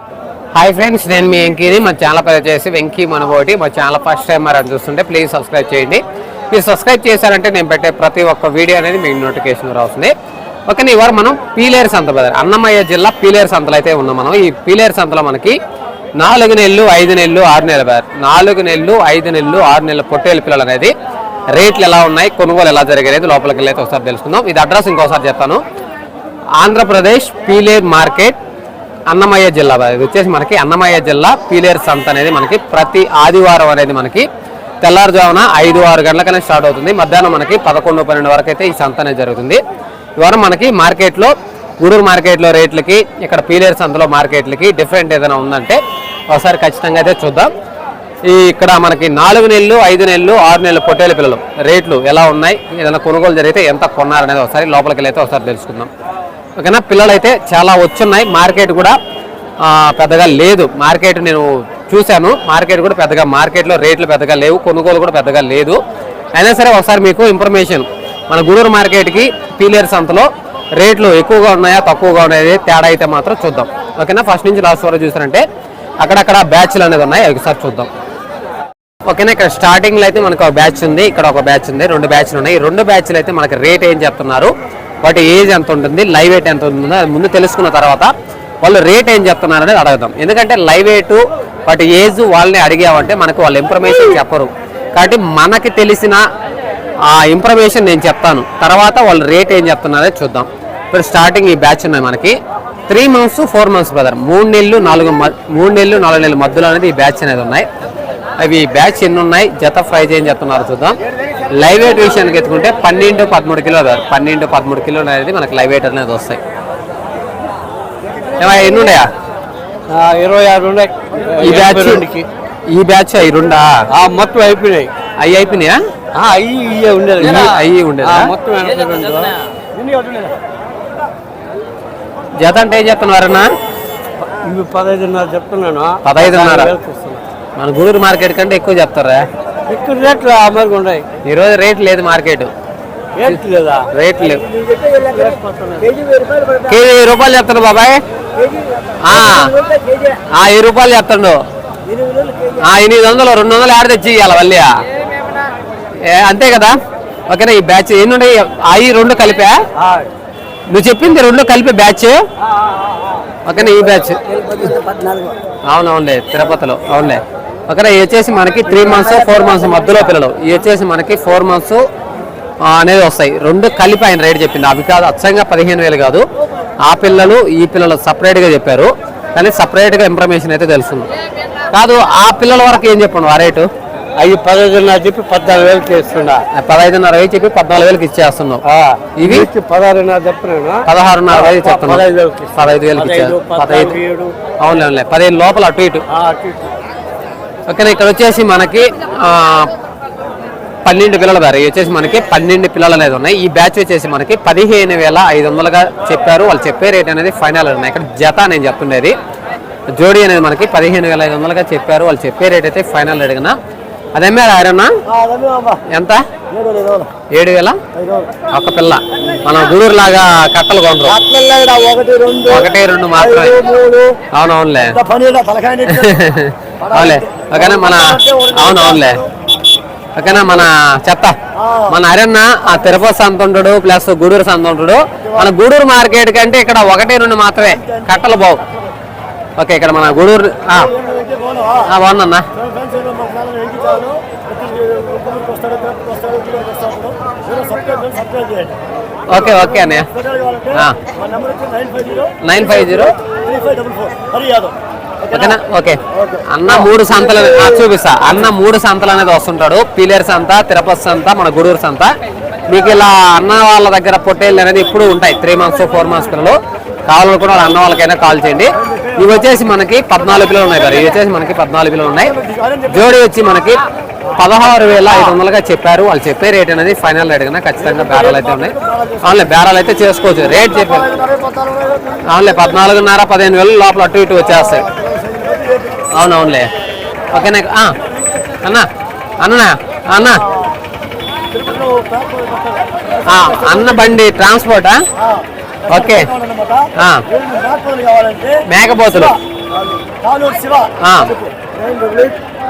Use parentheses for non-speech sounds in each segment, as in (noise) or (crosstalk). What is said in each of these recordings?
Hi friends నేను మీ వెంకీని. మా channel పేరు వచ్చేసి వెంకీ మనబోటి మా ఛానల్ ఫస్ట్ టైం మరి అని చూస్తుంటే ప్లీజ్ సబ్స్క్రైబ్ చేయండి. మీరు సబ్స్క్రైబ్ చేశారంటే నేను పెట్టే ప్రతి ఒక్క వీడియో అనేది మీకు నోటిఫికేషన్ రాస్తుంది. ఓకే ఇవాళ మనం పీలేరు సంత బ్రదర్. అన్నమయ్య జిల్లా పీలేరు సంతలో అయితే ఉన్నాం మనం. ఈ పీలేరు సంతలో మనకి నాలుగు నెలలు ఐదు నెలలు ఆరు నెలల బ్రదర్. నాలుగు నెలలు ఐదు నెలలు ఆరు నెలల పొట్టేలు పిల్లలు అనేది రేట్లు ఎలా ఉన్నాయి కొనుగోలు ఎలా జరిగేది లోపలికి వెళ్ళి అయితే ఒకసారి తెలుసుకుందాం. ఇది అడ్రస్ ఇంకోసారి చెప్తాను. ఆంధ్రప్రదేశ్ పీలేర్ మార్కెట్ అన్నమయ్య జిల్లా. ఇది వచ్చేసి మనకి అన్నమయ్య జిల్లా పీలేరు సంత అనేది మనకి ప్రతి ఆదివారం అనేది మనకి తెల్లారుజామున ఐదు ఆరు గంటలకనే స్టార్ట్ అవుతుంది. మధ్యాహ్నం మనకి పదకొండు పన్నెండు వరకు అయితే ఈ సంత అనేది జరుగుతుంది. ఇవాళ వారం మనకి మార్కెట్లో గూడూరు మార్కెట్లో రేట్లకి ఇక్కడ పీలేరు సంతలో మార్కెట్లకి డిఫరెంట్ ఏదైనా ఉందంటే ఒకసారి ఖచ్చితంగా అయితే చూద్దాం. ఈ ఇక్కడ మనకి నాలుగు నెలలు ఐదు నెలలు ఆరు నెలలు పొట్టేల పిల్లలు రేట్లు ఎలా ఉన్నాయి? ఏదైనా కొనుగోలు జరిగితే ఎంత కొన్నారనేది ఒకసారి లోపలికి వెళ్ళి అయితే ఒకసారి తెలుసుకుందాం. ఓకేనా? పిల్లలు అయితే చాలా వచ్చున్నాయి. మార్కెట్ కూడా పెద్దగా లేదు. మార్కెట్ నేను చూశాను. మార్కెట్ కూడా పెద్దగా మార్కెట్లో రేట్లు పెద్దగా లేవు. కొనుగోలు కూడా పెద్దగా లేదు. అయినా సరే ఒకసారి మీకు ఇన్ఫర్మేషన్. మన గూడూరు మార్కెట్కి పీలేరు సంతలో రేట్లు ఎక్కువగా ఉన్నాయా తక్కువగా ఉన్నాయా తేడా అయితే మాత్రం చూద్దాం. ఓకేనా? ఫస్ట్ నుంచి లాస్ట్ వరకు చూసారంటే అక్కడక్కడ బ్యాచ్లు అనేది ఉన్నాయి. ఒకసారి చూద్దాం. ఓకేనా? ఇక్కడ స్టార్టింగ్లో అయితే మనకు ఒక బ్యాచ్ ఉంది. ఇక్కడ ఒక బ్యాచ్ ఉంది. రెండు బ్యాచ్లు ఉన్నాయి. రెండు బ్యాచ్లు అయితే మనకి రేట్ ఏం చెప్తున్నారు? వాటి ఏజ్ ఎంత ఉంటుంది లైవ్ వెయిట్ ఎంత ఉంటుందో అది ముందు తెలుసుకున్న తర్వాత వాళ్ళు రేట్ ఏం చెప్తున్నారు అనేది అడగదాం. ఎందుకంటే లైవ్ వెయిట్ వాటి ఏజ్ వాళ్ళని అడిగామంటే మనకు వాళ్ళు ఇన్ఫర్మేషన్ చెప్పరు. కాబట్టి మనకి తెలిసిన ఆ ఇన్ఫర్మేషన్ నేను చెప్తాను. తర్వాత వాళ్ళు రేట్ ఏం చెప్తున్నారో చూద్దాం. ఇప్పుడు స్టార్టింగ్ ఈ బ్యాచ్ ఉన్నాయి మనకి. Three months four months brother మూడు నెలలు నాలుగు మ- మూడు నెలలు నాలుగు నెలల మధ్యలో అనేది ఈ బ్యాచ్ అనేది ఉన్నాయి. అవి బ్యాచ్ ఎన్ని ఉన్నాయి? జత ప్రైజ్ ఏం చెప్తున్నారు చూద్దాం. లైవ్ వెయిట్ విషయానికి ఎత్తుకుంటే పన్నెండు పదమూడు కిలో పన్నెండు పదమూడు కిలోలు అనేది మనకి లైవ్ వెయిట్ అనేది వస్తాయి. ఎన్ని ఉన్నాయా? ఆ, ఇరవై ఆరు ఉన్నాయి. ఈ బ్యాచ్ ఈ బ్యాచ్ అవి రెండా? ఆ, మొత్తం అయిపోయినాయి. అవి అయిపోయినాయా? ఇయ్యే ఉండేది. అయ్యి ఉండేదా? మొత్తం జత అంటే ఏం చెప్తున్నారన్నా ఇవి పదహైదున్నర చెప్తున్నాను. పదహైదున్నర. మన గూడూరు మార్కెట్ కంటే ఎక్కువ చెప్తారా? ఇక్కడ రేట్లు అమరుగా ఉన్నాయి. ఈ రోజు రేట్ లేదు మార్కెట్. రేట్ లేదా? రేట్ లేవు. కేజీ వెయ్యి రూపాయలు చెప్తాడు బాబాయ్. వెయ్యి రూపాయలు చెప్తాడు ఆ, ఎనిమిది వందలు రెండు వందలు ఆడ తెచ్చి ఇవ్వాలి మళ్ళీ అంతే కదా? ఓకేనా ఈ బ్యాచ్ ఎన్ని ఉన్నాయి? అవి రెండు కలిపా? నువ్వు చెప్పింది రెండు కలిపే బ్యాచ్? ఓకేనా ఈ బ్యాచ్. అవునవునులే తిరుపతిలో అవునులే. ఇవి వచ్చేసి మనకి త్రీ మంత్స్ ఫోర్ మంత్స్ మధ్యలో పిల్లలు. వచ్చేసి మనకి ఫోర్ మంత్స్ అనేది వస్తాయి. రెండు కలిపి ఆయన రేట్ చెప్పింది. అవి కాదు అచ్చంగా పదిహేను వేలు కాదు. ఆ పిల్లలు ఈ పిల్లలు సపరేట్గా చెప్పారు. కానీ సపరేట్గా ఇన్ఫర్మేషన్ అయితే తెలుస్తుంది. కాదు ఆ పిల్లల వరకు ఏం చెప్పండు ఆ రేటు అవి పదహైదున్నర చెప్పి పద్నాలుగు వేలకి ఇస్తున్నా ఆ పదహైదున్నర వేలు చెప్పి పద్నాలుగు వేలకి ఇచ్చేస్తున్నావు. ఇవి? పదహారున్నర పదహారున్నర వేలు చెప్తున్నావు. పదహైదు వేలకి. పదహైదు వేలకి ఇచ్చా. పదహైదు, పదహైదు. పద్నాలుగు, ఏడు. అవునులే పదిహేను లోపల అటు ఇటు. ఓకేనా ఇక్కడ వచ్చేసి మనకి పన్నెండు పిల్లల ధర వచ్చేసి మనకి పన్నెండు పిల్లలు అనేది ఉన్నాయి. ఈ బ్యాచ్ వచ్చేసి మనకి పదిహేను వేల ఐదు వందలుగా చెప్పారు. వాళ్ళు చెప్పే రేట్ అనేది ఫైనల్ ఉన్నాయి. ఇక్కడ జత నేను చెప్తుండేది. జోడీ అనేది మనకి పదిహేను వేల ఐదు వందలుగా చెప్పారు. వాళ్ళు చెప్పే రేట్ అయితే ఫైనల్ అడిగిన. అదేమే అమ్మా. ఎంత? ఏడు వేలు. ఒక పిల్ల. మనం గూడూరు లాగా కట్టలు ఈడ ఒకటి రెండు మాత్రమే. అవునవునులే. (laughs) అవునులే. ఓకేనా? మన అవునవునులే ఓకేనా? మన చెత్త మన అరన్న ఆ తిరుపతి సంత ఉంటాడు ప్లస్ గూడూరు సంత ఉంటాడు మన గూడూరు మార్కెట్ కంటే ఇక్కడ ఒకటి రెండు మాత్రమే. కట్టలు బావు ఓకే ఇక్కడ మన గూడూరు బాగుందన్నా. ఓకే ఓకే అన్నయ్య. Nine five zero. ఓకేనా? ఓకే. అన్న మూడు సంతలు చూపిస్తా. అన్న మూడు సంతలు అనేది వస్తుంటాడు. పీలేరు సంత తిరుపతి సంత మన గుడూరు సంత. మీకు ఇలా అన్న వాళ్ళ దగ్గర పొట్టేళ్ళు అనేది ఇప్పుడు ఉంటాయి. త్రీ మంత్స్ ఫోర్ మంత్స్ పిల్లలు. కావాలనుకున్న వాళ్ళ అన్న వాళ్ళకైనా కాల్ చేయండి. ఇవి వచ్చేసి మనకి పద్నాలుగు పిల్లలు ఉన్నాయి మరి. ఇవి వచ్చేసి మనకి పద్నాలుగు పిల్లలు ఉన్నాయి. జోడీ వచ్చి మనకి పదహారు వేల ఐదు వందలుగా చెప్పారు. వాళ్ళు చెప్పే రేట్ అనేది ఫైనల్ రేట్ కన్నా ఖచ్చితంగా బేరాలు అయితే ఉన్నాయి. అవునులే బేరాలు అయితే చేసుకోవచ్చు. రేట్ చెప్పారు. అవునులే పద్నాలుగున్నర పదిహేను వేలు లోపల అటు ఇటు వచ్చేస్తాయి. అవునవునులే. ఓకేనా అన్నా అన్ననా అన్న. ఆ, అన్న బండి ట్రాన్స్పోర్టా? ఓకే. మేకపోతులు.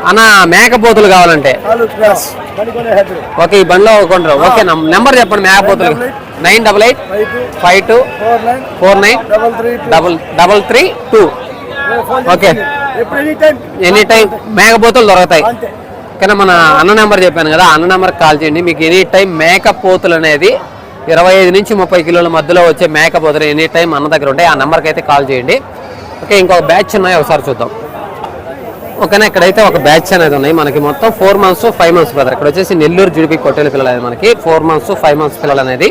అన్న మేకపోతులు కావాలంటే. ఓకే ఈ బండిలో కొంటారు ఓకే నెంబర్ చెప్పండి మేకపోతులు. Nine double eight five two four nine double double double three two. Okay. Any time మేకపోతులు దొరుకుతాయి. కానీ మన అన్న నెంబర్ చెప్పాను కదా అన్న నెంబర్ కాల్ చేయండి. మీకు ఎనీ టైం మేకపోతులు అనేది ఇరవై ఐదు నుంచి ముప్పై కిలోల మధ్యలో వచ్చే మేకపోతులు ఎనీ టైం అన్న దగ్గర ఉంటాయి. ఆ నెంబర్కి అయితే కాల్ చేయండి. ఓకే ఇంకొక బ్యాచ్ ఉన్నాయి. ఒకసారి చూద్దాం. ఓకేనా ఇక్కడైతే ఒక బ్యాచ్ అనేది ఉన్నాయి. మనకి మొత్తం four months five months brother ఇక్కడ వచ్చేసి నెల్లూరు జుడిపి కొట్టేలు పిల్లలు అనేది మనకి ఫోర్ మంత్స్ ఫైవ్ మంత్స్ పిల్లలు అనేది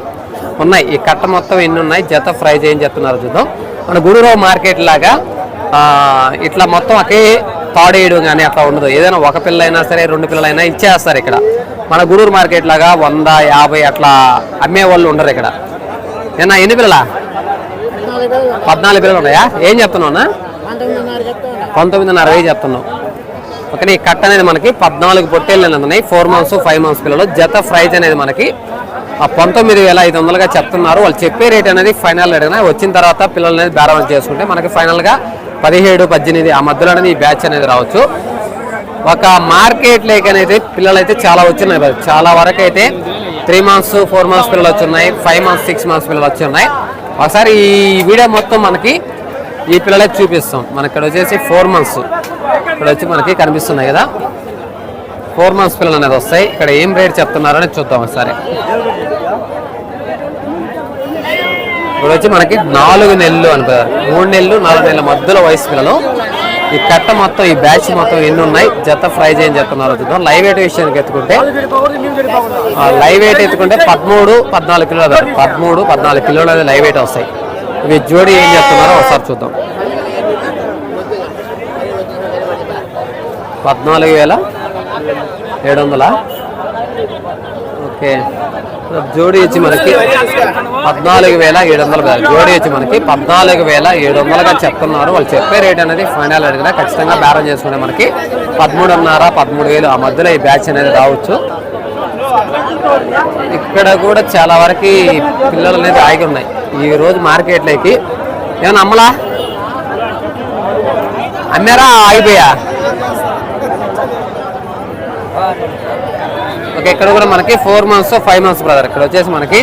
ఉన్నాయి. ఈ కట్ట మొత్తం ఎన్ని ఉన్నాయి? జత ఫ్రై చేయని చెప్తున్నారు చూద్దాం. మన గుడిలో మార్కెట్ లాగా ఇట్లా మొత్తం ఒకే తాడేయడం కానీ అట్లా ఉండదు. ఏదైనా ఒక పిల్ల సరే రెండు పిల్లలైనా ఇచ్చేస్తారు ఇక్కడ. మన గూడూరు మార్కెట్ లాగా వంద యాభై అట్లా అమ్మే వాళ్ళు ఉండరు ఇక్కడ. నిన్న ఎన్ని పిల్లలా? పద్నాలుగు పిల్లలు ఉన్నాయా? ఏం చెప్తున్నావు పంతొమ్మిదిన్నర వెయ్యి చెప్తున్నావు? ఓకే ఈ కట్ అనేది మనకి పద్నాలుగు పొట్టేళ్ళు అనేది ఉన్నాయి. ఫోర్ మంత్స్ ఫైవ్ మంత్స్ పిల్లలు. జత ప్రైజ్ అనేది మనకి ఆ పంతొమ్మిది వేల ఐదు వందలుగా చెప్తున్నారు. వాళ్ళు చెప్పే రేట్ అనేది ఫైనల్ రేట్ వచ్చిన తర్వాత పిల్లలు అనేది బేరం చేసుకుంటే మనకి ఫైనల్గా పదిహేడు పద్దెనిమిది ఆ మధ్యలో అనేది ఈ బ్యాచ్ అనేది రావచ్చు. ఒక మార్కెట్ లేక అనేది పిల్లలు అయితే చాలా వచ్చినాయి చాలా వరకు అయితే త్రీ మంత్స్ ఫోర్ మంత్స్ పిల్లలు వచ్చి ఉన్నాయి ఫైవ్ మంత్స్ సిక్స్ మంత్స్ పిల్లలు వచ్చి ఉన్నాయి. ఒకసారి ఈ వీడియో మొత్తం మనకి ఈ పిల్లలే చూపిస్తాం. మనకి ఇక్కడ వచ్చేసి ఫోర్ మంత్స్ ఇక్కడ వచ్చి మనకి కనిపిస్తున్నాయి కదా. ఫోర్ మంత్స్ పిల్లలు అనేది వస్తాయి. ఇక్కడ ఏం రేట్ చెప్తున్నారని చూద్దాం ఒకసారి. ఇప్పుడు వచ్చి మనకి నాలుగు నెలలు అనుకుంటారు మూడు నెలలు నాలుగు నెలల మధ్యలో వయసు పిల్లలు. ఈ కట్ట మొత్తం ఈ బ్యాచ్ మొత్తం ఎన్ని ఉన్నాయి? జత ఫ్రై చేయని చెప్తున్నారు చూద్దాం. లైవ్ వెయిట్ విషయానికి ఎత్తుకుంటే ఆ, లైవ్ వెయిట్ ఎత్తుకుంటే పదమూడు పద్నాలుగు కిలోలు పదమూడు పద్నాలుగు కిలోలు అనేది లైవ్ వెయిట్ వస్తాయి. ఇవి జోడి ఏం చెప్తున్నారో ఒకసారి చూద్దాం. పద్నాలుగు వేల ఏడు వందల? ఓకే. జోడి వచ్చి మనకి పద్నాలుగు వేల ఏడు వందలు కాదు జోడి వచ్చి మనకి పద్నాలుగు వేల ఏడు వందలుగా చెప్తున్నారు. వాళ్ళు చెప్పే రేట్ అనేది ఫైనల్ అడిగినా ఖచ్చితంగా బేరం చేసుకుంటే మనకి పదమూడున్నర పదమూడు వేలు ఆ మధ్యలో ఈ బ్యాచ్ అనేది రావచ్చు. ఇక్కడ కూడా చాలా వరకు పిల్లలు అనేది ఆగి ఉన్నాయి. ఈ రోజు మార్కెట్లోకి ఏమన్నా అమ్మలా? అమ్మారా ఆగిపోయా? ఓకే ఇక్కడ కూడా మనకి four months five months brother ఇక్కడ వచ్చేసి మనకి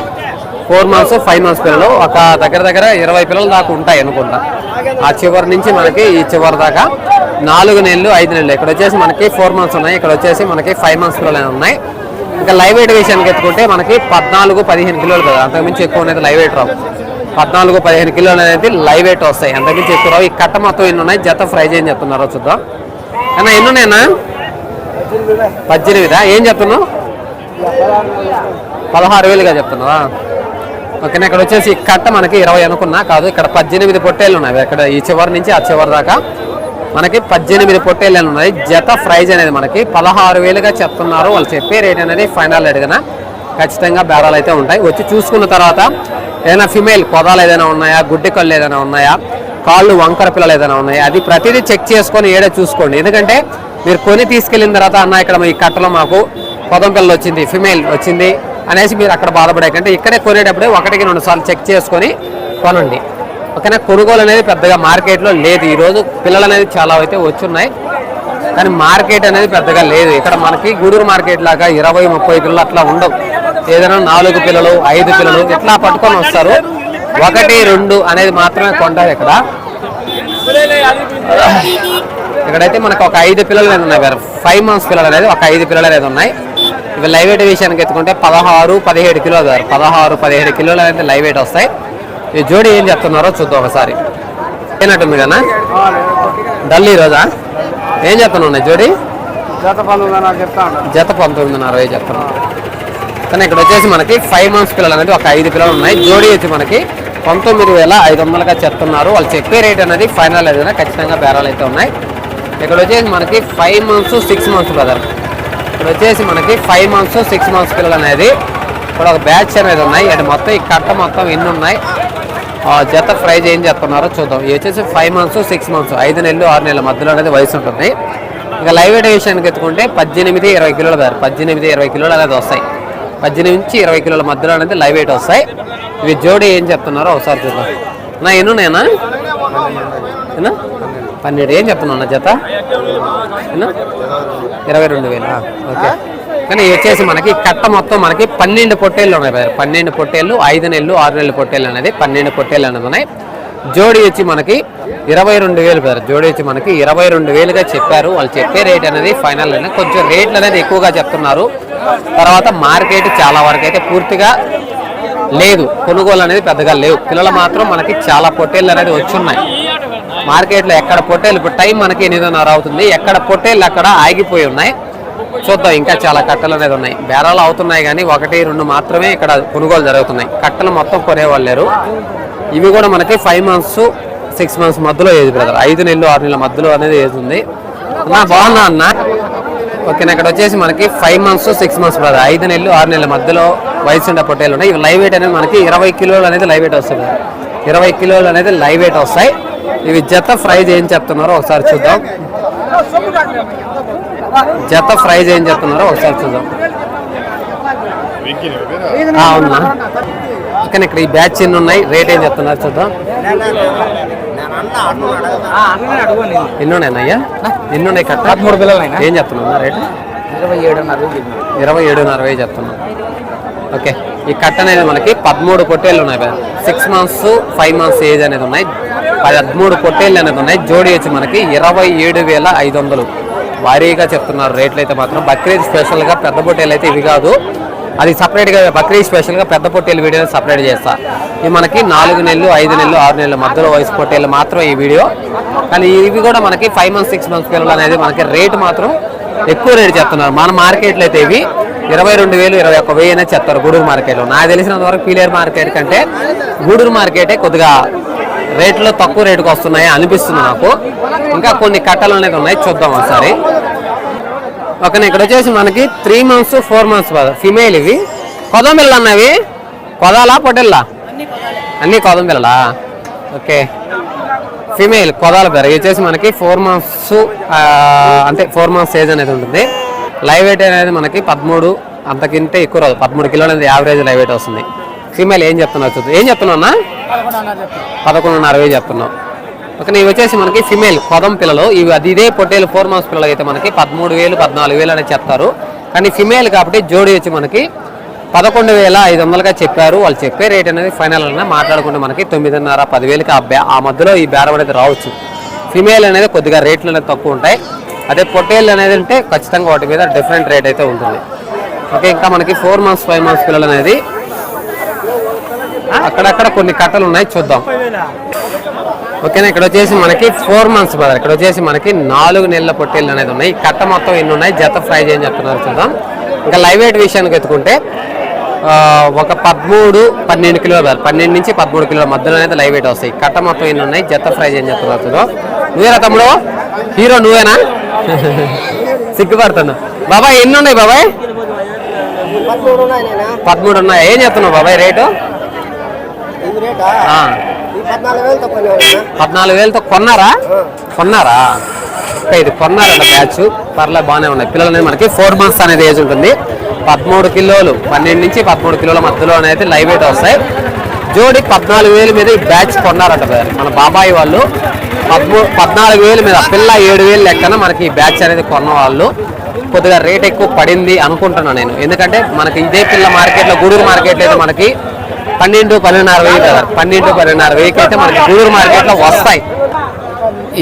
ఫోర్ మంత్స్ ఫైవ్ మంత్స్ పిల్లలు. ఒక దగ్గర దగ్గర ఇరవై పిల్లలు దాకా ఉంటాయి అనుకుంటా. ఆ చివరి నుంచి మనకి ఈ చివరి దాకా నాలుగు నెలలు ఐదు నెలలు. ఇక్కడ వచ్చేసి మనకి ఫోర్ మంత్స్ ఉన్నాయి. ఇక్కడ వచ్చేసి మనకి ఫైవ్ మంత్స్ పిల్లలు ఉన్నాయి. ఇంకా లైవ్ వెయిట్ విషయానికి ఎత్తుకుంటే మనకి పద్నాలుగు పదిహేను కిలోలు కదా. అంతకుమించి ఎక్కువ అనేది లైవ్ వెయిట్ రావు. పద్నాలుగు పదిహేను కిలోలు అనేది లైవ్ వెయిట్ వస్తాయి. అంతకుమించి ఎక్కువ రావు. ఈ కట్ట మొత్తం ఎన్ని ఉన్నాయి? జత ఫ్రై చేయని చెప్తున్నారో చూద్దాం. అన్న ఎన్ని ఉన్నాయన్నా? పద్దెనిమిదా? ఏం చెప్తున్నావు? పదహారు వేలుగా చెప్తున్నావా? ఓకేనా ఇక్కడ వచ్చేసి ఈ కట్ట మనకి ఇరవై అనుకున్నా కాదు ఇక్కడ పద్దెనిమిది పొట్టేళ్ళు ఉన్నాయి. ఇక్కడ ఈ చివరి నుంచి ఆ చివరి దాకా మనకి పద్దెనిమిది పొట్టేళ్ళు ఉన్నాయి. జత ప్రైజ్ అనేది మనకి పదహారు వేలుగా చెప్తున్నారు. వాళ్ళు చెప్పే రేట్ అనేది ఫైనల్ అడిగిన ఖచ్చితంగా బేరాలు అయితే ఉంటాయి. వచ్చి చూసుకున్న తర్వాత ఏదైనా ఫిమేల్ పొదాలు ఏదైనా ఉన్నాయా? గుడ్డి కళ్ళు ఏదైనా ఉన్నాయా? కాళ్ళు వంకర పిల్లలు ఏదైనా ఉన్నాయా? అది ప్రతిదీ చెక్ చేసుకొని ఏడే చూసుకోండి. ఎందుకంటే మీరు కొని తీసుకెళ్ళిన తర్వాత అన్న ఇక్కడ ఈ కట్టలో మాకు పొదం పిల్లలు వచ్చింది ఫిమేల్ వచ్చింది అనేసి మీరు అక్కడ బాధపడేకంటే ఇక్కడే కొనేటప్పుడే ఒకటికి రెండు సార్లు చెక్ చేసుకొని కొనండి. ఓకేనా? కొనుగోలు అనేది పెద్దగా మార్కెట్లో లేదు. ఈరోజు పిల్లలు అనేది చాలా అయితే వచ్చున్నాయి. కానీ మార్కెట్ అనేది పెద్దగా లేదు. ఇక్కడ మనకి గూడూరు మార్కెట్ లాగా ఇరవై ముప్పై పిల్లలు అట్లా ఉండవు. ఏదైనా నాలుగు పిల్లలు ఐదు పిల్లలు ఇట్లా పట్టుకొని వస్తారు. ఒకటి రెండు అనేది మాత్రమే కొంటారు ఇక్కడ. ఇక్కడైతే మనకు ఒక ఐదు పిల్లలు అనేది ఉన్నాయి. ఫైవ్ మంత్స్ పిల్లలు అనేది ఒక ఐదు పిల్లలు అనేది ఉన్నాయి. ఇవి లైవ్ వెయిట్ విషయానికి ఎత్తుకుంటే పదహారు పదిహేడు కిలోలు వేరు పదహారు పదిహేడు కిలోలు అనేది లైవ్ వెయిట్ వస్తాయి. ఈ జోడి ఏం చెప్తున్నారో చూద్దాం ఒకసారి. ఏనట్టుంది కదా? డల్ ఈ రోజా ఏం చెప్తున్నావు ఉన్నాయి జోడి? జత జత పంతొమ్మిదిన్నర వేలు చెప్తున్నాను కానీ ఇక్కడ వచ్చేసి మనకి ఫైవ్ మంత్స్ పిల్లలు అనేది ఒక ఐదు పిల్లలు ఉన్నాయి. జోడీ వచ్చి మనకి పంతొమ్మిది వేల ఐదు వందలుగా చెప్తున్నారు. వాళ్ళు చెప్పే రేట్ అనేది ఫైనల్ ఏదైనా ఖచ్చితంగా బేరాలు అయితే ఉన్నాయి. ఇక్కడ వచ్చేసి మనకి five months six months brother ఇక్కడ వచ్చేసి మనకి ఫైవ్ మంత్స్ సిక్స్ మంత్స్ పిల్లలు అనేది ఇక్కడ ఒక బ్యాచ్ అనేది ఉన్నాయి. అంటే మొత్తం ఈ కట్ట మొత్తం ఎన్ని ఉన్నాయి? ఆ జత ప్రైజ్ ఏం చెప్తున్నారో చూద్దాం. ఇది వచ్చేసి ఫైవ్ మంత్స్ సిక్స్ మంత్స్ ఐదు నెలలు ఆరు నెలల మధ్యలో అనేది వయసు ఉంటుంది. ఇంకా లైవ్ వెయిట్ విషయానికి ఎత్తుకుంటే పద్దెనిమిది ఇరవై కిలోలు వేరు పద్దెనిమిది ఇరవై కిలోలు అనేది వస్తాయి. పద్దెనిమిది నుంచి ఇరవై కిలోల మధ్యలో అనేది లైవ్ వెయిట్ వస్తాయి. ఇవి జోడి ఏం చెప్తున్నారో ఒకసారి చూద్దాం. నా ఎన్నున్నాయనా ఏనా పన్నెండు. ఏం చెప్తున్నా జత? ఇరవై రెండు వేలు. ఓకే. కానీ వచ్చేసి మనకి కట్ట మొత్తం మనకి పన్నెండు పొట్టేళ్ళు ఉన్నాయి బ్రదర్. పన్నెండు పొట్టేళ్ళు ఐదు నెలలు ఆరు నెలలు పొట్టేళ్ళు అనేది పన్నెండు పొట్టేళ్ళు అనేది ఉన్నాయి. జోడి వచ్చి మనకి ఇరవై రెండు వేలు బ్రదర్. జోడి వచ్చి మనకి ఇరవై రెండు వేలుగా చెప్పారు. వాళ్ళు చెప్పే రేట్ అనేది ఫైనల్ అయినా కొంచెం రేట్లు అనేది ఎక్కువగా చెప్తున్నారు. తర్వాత మార్కెట్ చాలా వరకు అయితే పూర్తిగా లేదు. కొనుగోలు అనేది పెద్దగా లేవు. పిల్లలు మాత్రం మనకి చాలా పొట్టేళ్ళు అనేది వచ్చున్నాయి మార్కెట్లో ఎక్కడ పొట్టేలు ఇప్పుడు టైం మనకి ఎనిమిదిన్నర అవుతుంది. ఎక్కడ పొట్టేళ్ళు అక్కడ ఆగిపోయి ఉన్నాయి. చూద్దాం ఇంకా చాలా కట్టలు అనేది ఉన్నాయి. బేరాలు అవుతున్నాయి కానీ ఒకటి రెండు మాత్రమే ఇక్కడ కొనుగోలు జరుగుతున్నాయి. కట్టలు మొత్తం కొనేవాళ్ళు లేరు. ఇవి కూడా మనకి ఫైవ్ మంత్స్ సిక్స్ మంత్స్ మధ్యలో ఏజ్ బ్రదర్ ఐదు నెలలు ఆరు నెలల మధ్యలో అనేది ఏజ్ ఉంది. అన్న బాగున్నా అన్న? ఓకే ఇక్కడ వచ్చేసి మనకి five months six months brother ఐదు నెలలు ఆరు నెలల మధ్యలో వయసు ఉండే పొట్టేలు ఉన్నాయి. ఇవి లైవ్ వెయిట్ అనేది మనకి ఇరవై కిలోలు అనేది లైవ్ వెయిట్ వస్తుంది. ఇరవై కిలోలు అనేది లైవ్ వెయిట్ వస్తాయి. ఇవి జత ప్రైజ్ ఏం చెప్తున్నారో ఒకసారి చూద్దాం. జత ప్రైజ్ ఏం చెప్తున్నారో ఒకసారి చూద్దాం. అవునా ఇక్కడ ఈ బ్యాచ్ ఎన్ని ఉన్నాయి? రేట్ ఏం చెప్తున్నారు చూద్దాం. ఎన్ని ఉన్నాయన్నయ్యా ఎన్ని ఉన్నాయి కట్ట? పదమూడు పిల్లలైనా? ఏం చెప్తున్నా రేటు? ఇరవై ఏడున్నర ఇరవై ఏడున్నర వేలు చెప్తున్నాం ఓకే. ఈ కట్ట అనేది మనకి పదమూడు పొట్టేళ్ళు ఉన్నాయి six months five months age అనేది ఉన్నాయి. పదమూడు పొట్టేళ్ళు అనేది ఉన్నాయి. జోడి వచ్చి మనకి ఇరవై ఏడు వేల ఐదు వందలు. భారీగా చెప్తున్నారు. రేట్లు అయితే మాత్రం బక్రీద్ స్పెషల్గా పెద్ద పొట్టేళ్ళు అయితే ఇవి కాదు. అది సపరేట్గా బక్రీద్ స్పెషల్గా పెద్ద పొట్టేలు వీడియో సపరేట్ చేస్తా. ఇవి మనకి నాలుగు నెలలు ఐదు నెలలు ఆరు నెలల మధ్యలో వయసు పొట్టేళ్ళు మాత్రం ఈ వీడియో. కానీ ఇవి కూడా మనకి ఫైవ్ మంత్స్ సిక్స్ మంత్స్ పిల్లలు అనేది మనకి రేటు మాత్రం ఎక్కువ రేటు చెప్తున్నారు. మన మార్కెట్లో అయితే ఇవి ఇరవై రెండు వేలు ఇరవై ఒక్క వెయ్యి అనేది చెప్తారు గూడూరు మార్కెట్లో. నాకు తెలిసినంత వరకు పీలేరు మార్కెట్ కంటే గూడూరు మార్కెటే కొద్దిగా రేట్లో తక్కువ రేటుకి వస్తున్నాయి అనిపిస్తుంది నాకు. ఇంకా కొన్ని కట్టలు అనేది ఉన్నాయి చూద్దాం ఒకసారి. ఓకే ఇక్కడ వచ్చేసి మనకి three months four months female ఇవి. కొదం పిల్లలు అన్నవి. కొదాలా పొట్టెల్లా అన్నీ కొదం పిల్లలా ఓకే. ఫిమేల్ కొదాల పేరు. వచ్చేసి మనకి ఫోర్ మంత్స్ అంటే ఫోర్ మంత్స్ ఏజ్ అనేది ఉంటుంది. లైవ్ వెయిట్ అనేది మనకి పదమూడు అంతకింటే ఎక్కువ రాదు. పదమూడు కిలోలు అనేది యావరేజ్ లైవ్ వెయిట్ వస్తుంది. ఫీమేల్ ఏం చెప్తున్నావు ఏం చెప్తున్నావు అన్న? పదకొండున్నర వేలు చెప్తున్నాం ఓకే ఇవి వచ్చేసి మనకి ఫిమేల్ పదం పిల్లలు. ఇవి అది ఇదే పొట్టేలు ఫోర్ మంత్స్ పిల్లలు అయితే మనకి పదమూడు వేలు పద్నాలుగు వేలు అనేది చెప్తారు. కానీ ఫిమేల్ కాబట్టి జోడి వచ్చి మనకి పదకొండు వేల ఐదు వందలుగా చెప్పారు. వాళ్ళు చెప్పే రేట్ అనేది ఫైనల్ అనేది మాట్లాడుకుంటే మనకి తొమ్మిదిన్నర పదివేలకి ఆ బ్యా ఆ మధ్యలో ఈ బేరం అనేది రావచ్చు. ఫిమేల్ అనేది కొద్దిగా రేట్లు అనేది తక్కువ ఉంటాయి. అదే పొట్టేళ్ళు అనేది అంటే ఖచ్చితంగా వాటి మీద డిఫరెంట్ రేట్ అయితే ఉంటుంది. ఓకే ఇంకా మనకి ఫోర్ మంత్స్ ఫైవ్ మంత్స్ పిల్లలు అనేది అక్కడక్కడ కొన్ని కట్టలు ఉన్నాయి చూద్దాం. ఓకేనా? ఇక్కడ వచ్చేసి మనకి ఫోర్ మంత్స్ బ్రదర్ ఇక్కడ వచ్చేసి మనకి నాలుగు నెలల పొట్టేళ్ళు అనేది ఉన్నాయి. కట్ట మొత్తం ఎన్ని ఉన్నాయి? జత ఫ్రై చేయని చెప్తున్నారు చూద్దాం. ఇంకా లైవ్ వెయిట్ విషయానికి ఎత్తుకుంటే ఒక పదమూడు పన్నెండు కిలోల brother. పన్నెండు నుంచి పదమూడు కిలోల మధ్యలో అయితే లైవ్ వెయిట్ వస్తాయి. కట్ట మొత్తం ఎన్ని ఉన్నాయి? జత ఫ్రై చేయని చెప్తున్నారు చూద్దాం. నువ్వేనా తమ్ముడు? హీరో నువ్వేనా? (laughs) సిగ్గుపడుతున్నా బాబాయ్ ఎన్ని ఉన్నాయి బాబాయ్? పదమూడు ఉన్నాయి. ఏం చెప్తున్నావు బాబాయ్ రేటు? పద్నాలుగు వేలతో కొన్నారా? కొన్నారా? ఓకే, ఇది కొన్నారంట బ్యాచ్. పర్లే బాగానే ఉన్నాయి. పిల్లలు అనేది మనకి ఫోర్ మంత్స్ అనేది ఏజ్ ఉంటుంది. పదమూడు కిలోలు పన్నెండు నుంచి పదమూడు కిలోల మధ్యలో అనేది లైవ్ వెయిట్ వస్తాయి. జోడి పద్నాలుగు వేలు మీద ఈ బ్యాచ్ కొన్నారంట. మన బాబాయ్ వాళ్ళు పదమూ పద్నాలుగు వేలు మీద పిల్ల ఏడు వేలు లెక్కన మనకి ఈ బ్యాచ్ అనేది కొన్న వాళ్ళు. కొద్దిగా రేట్ ఎక్కువ పడింది అనుకుంటున్నాను నేను. ఎందుకంటే మనకి ఇదే పిల్ల మార్కెట్లో గూడూరు మార్కెట్లో అయితే మనకి పన్నెండు పన్నెండున్నర వెయ్యి కదా పన్నెండు పన్నెండున్నర వెయ్యికి అయితే మనకి గూడూరు మార్కెట్లో వస్తాయి.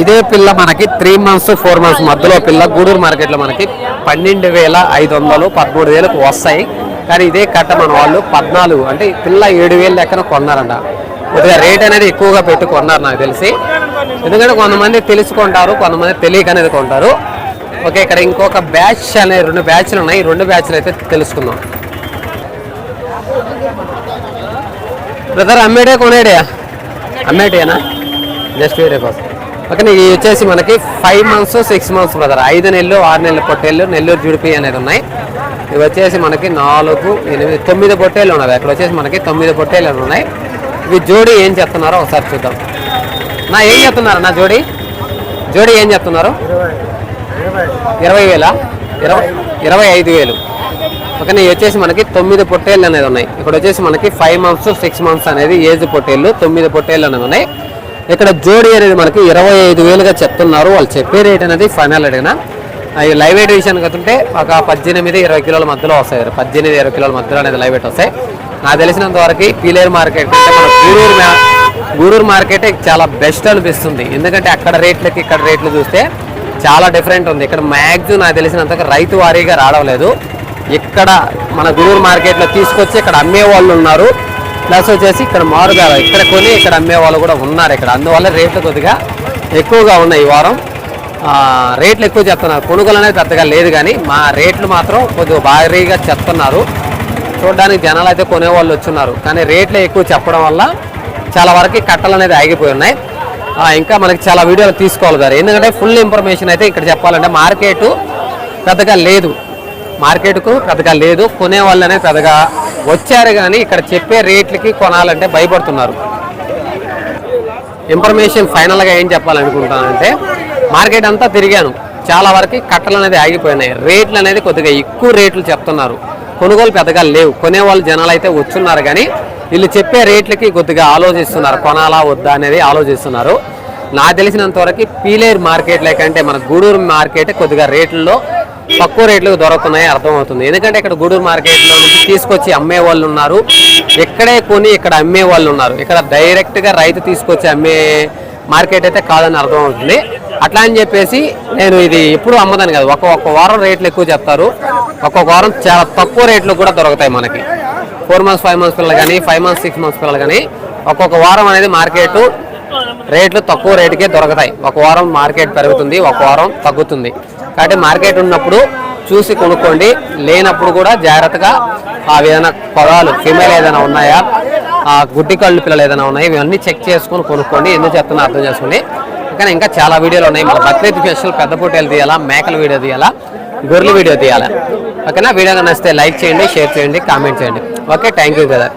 ఇదే పిల్ల మనకి త్రీ మంత్స్ ఫోర్ మంత్స్ మధ్యలో పిల్ల గూడూరు మార్కెట్లో మనకి పన్నెండు వేల ఐదు వందలు పదమూడు వేలకు వస్తాయి. కానీ ఇదే కట్ట మన వాళ్ళు పద్నాలుగు అంటే పిల్ల ఏడు వేలు లెక్కన కొన్నారంట. కొద్దిగా రేట్ అనేది ఎక్కువగా పెట్టి కొన్నారు నాకు తెలిసి. ఎందుకంటే కొంతమంది తెలుసుకుంటారు కొంతమంది తెలియక అనేది కొంటారు. ఓకే ఇక్కడ ఇంకొక బ్యాచ్ అనే రెండు బ్యాచ్లు ఉన్నాయి. రెండు బ్యాచ్లు అయితే తెలుసుకుందాం. బ్రదర్ అమ్మేడే కొనేడే? అమ్మేటేనా? జస్ట్ వేరే కోసం. ఓకే ఇది వచ్చేసి మనకి five months six months brother ఐదు నెలలు ఆరు నెలల పొట్టేళ్ళు నెల్లూరు జుడిపి అనేది ఉన్నాయి. ఇవి వచ్చేసి మనకి నాలుగు ఎనిమిది తొమ్మిది పొట్టేళ్ళు ఉన్నాయి ఇక్కడ వచ్చేసి మనకి తొమ్మిది పొట్టేళ్ళు ఉన్నాయి. ఇవి జోడి ఏం చెప్తున్నారో ఒకసారి చూద్దాం. నా ఏం చెప్తున్నారు నా జోడి? జోడి ఏం చెప్తున్నారు ఇరవై వేల? ఇరవై ఇరవై ఐదు వేలు. ఓకే వచ్చేసి మనకి తొమ్మిది పొట్టేళ్ళు అనేది ఉన్నాయి. ఇక్కడ వచ్చేసి మనకి ఫైవ్ మంత్స్ సిక్స్ మంత్స్ అనేది ఏజ్ పొట్టేళ్ళు తొమ్మిది పొట్టేళ్ళు అనేది ఉన్నాయి. ఇక్కడ జోడి అనేది మనకి ఇరవై ఐదు వేలుగా చెప్తున్నారు. వాళ్ళు చెప్పే రేట్ అనేది ఫైనల్ అడిగిన. అవి లైవ్ వెయిట్ విషయానికి వస్తుంటే ఒక పద్దెనిమిది ఇరవై కిలోల మధ్యలో వస్తాయి. పద్దెనిమిది ఇరవై కిలోల మధ్యలో అనేది లైవ్ వెయిట్ వస్తాయి. నాకు తెలిసినంత వరకు పీలేరు మార్కెట్ అంటే మన గూడూరు గూడూరు మార్కెట్ చాలా బెస్ట్ అనిపిస్తుంది. ఎందుకంటే అక్కడ రేట్లకి ఇక్కడ రేట్లు చూస్తే చాలా డిఫరెంట్ ఉంది. ఇక్కడ మ్యాక్సిమం నాకు తెలిసినంత రైతు వారీగా రావడం లేదు. ఇక్కడ మన గూడూరు మార్కెట్లో తీసుకొచ్చి ఇక్కడ అమ్మే వాళ్ళు ఉన్నారు. ప్లస్ వచ్చేసి ఇక్కడ మారుగారు ఇక్కడ కొని ఇక్కడ అమ్మే వాళ్ళు కూడా ఉన్నారు ఇక్కడ. అందువల్ల రేట్లు కొద్దిగా ఎక్కువగా ఉన్నాయి ఈ వారం. రేట్లు ఎక్కువ చెప్తున్నారు కొనుగోలు అనేది పెద్దగా లేదు కానీ మా రేట్లు మాత్రం కొద్దిగా భారీగా చెప్తున్నారు చూడడానికి జనాలు అయితే కొనేవాళ్ళు వచ్చున్నారు. కానీ రేట్లు ఎక్కువ చెప్పడం వల్ల చాలా వరకు కట్టలు అనేది ఆగిపోయి ఉన్నాయి. ఇంకా మనకి చాలా వీడియోలు తీసుకోవాలి గారు. ఎందుకంటే ఫుల్ ఇన్ఫర్మేషన్ అయితే ఇక్కడ చెప్పాలంటే మార్కెట్ పెద్దగా లేదు. మార్కెట్కు పెద్దగా లేదు. కొనే వాళ్ళనే పెద్దగా వచ్చారు కానీ ఇక్కడ చెప్పే రేట్లకి కొనాలంటే భయపడుతున్నారు. ఇన్ఫర్మేషన్ ఫైనల్గా ఏం చెప్పాలనుకుంటానంటే మార్కెట్ అంతా తిరిగాను. చాలా వరకు కట్టలు అనేది ఆగిపోయినాయి. రేట్లు అనేది కొద్దిగా ఎక్కువ రేట్లు చెప్తున్నారు. కొనుగోలు పెద్దగా లేవు. కొనేవాళ్ళు జనాలు అయితే వచ్చున్నారు కానీ వీళ్ళు చెప్పే రేట్లకి కొద్దిగా ఆలోచిస్తున్నారు. కొనాలా వద్దా అనేది ఆలోచిస్తున్నారు. నాకు తెలిసినంత వరకు పీలేరు మార్కెట్ లేకంటే మన గూడూరు మార్కెట్ కొద్దిగా రేట్లలో తక్కువ రేట్లకు దొరుకుతున్నాయి అర్థమవుతుంది. ఎందుకంటే ఇక్కడ గూడూరు మార్కెట్లో నుంచి తీసుకొచ్చి అమ్మే వాళ్ళు ఉన్నారు. ఇక్కడే కొని ఇక్కడ అమ్మే వాళ్ళు ఉన్నారు. ఇక్కడ డైరెక్ట్గా రైతు తీసుకొచ్చి అమ్మే మార్కెట్ అయితే కాదని అర్థమవుతుంది. అట్లా అని చెప్పేసి నేను ఇది ఎప్పుడు అమ్మదాను కదా. ఒక్కొక్క వారం రేట్లు ఎక్కువ చెప్తారు. ఒక్కొక్క వారం చాలా తక్కువ రేట్లు కూడా దొరుకుతాయి మనకి. ఫోర్ మంత్స్ ఫైవ్ మంత్స్ పిల్లలు కానీ ఫైవ్ మంత్స్ సిక్స్ మంత్స్ పిల్లలు కానీ ఒక్కొక్క వారం అనేది మార్కెట్ రేట్లు తక్కువ రేటుకే దొరుకుతాయి. ఒక వారం మార్కెట్ పెరుగుతుంది ఒక వారం తగ్గుతుంది. కాబట్టి మార్కెట్ ఉన్నప్పుడు చూసి కొనుక్కోండి. లేనప్పుడు కూడా జాగ్రత్తగా అవి ఏదైనా పొలాలు ఫిమేల్ ఏదైనా ఉన్నాయా? ఆ గుడ్డి కళ్ళు పిల్లలు ఏదైనా ఉన్నాయి? ఇవన్నీ చెక్ చేసుకొని కొనుక్కోండి. ఎందుకు చెప్తున్నా అర్థం చేసుకోండి. కానీ ఇంకా చాలా వీడియోలు ఉన్నాయి. మన బక్రీద్ ఫెస్టివల్ పెద్ద పొట్టేలు తీయాలా? మేకల వీడియో తీయాలా? గొర్రెల వీడియో తీయాలా? ఓకేనా? వీడియో నచ్చితే లైక్ చేయండి షేర్ చేయండి కామెంట్ చేయండి. ఓకే థ్యాంక్ యూ కదా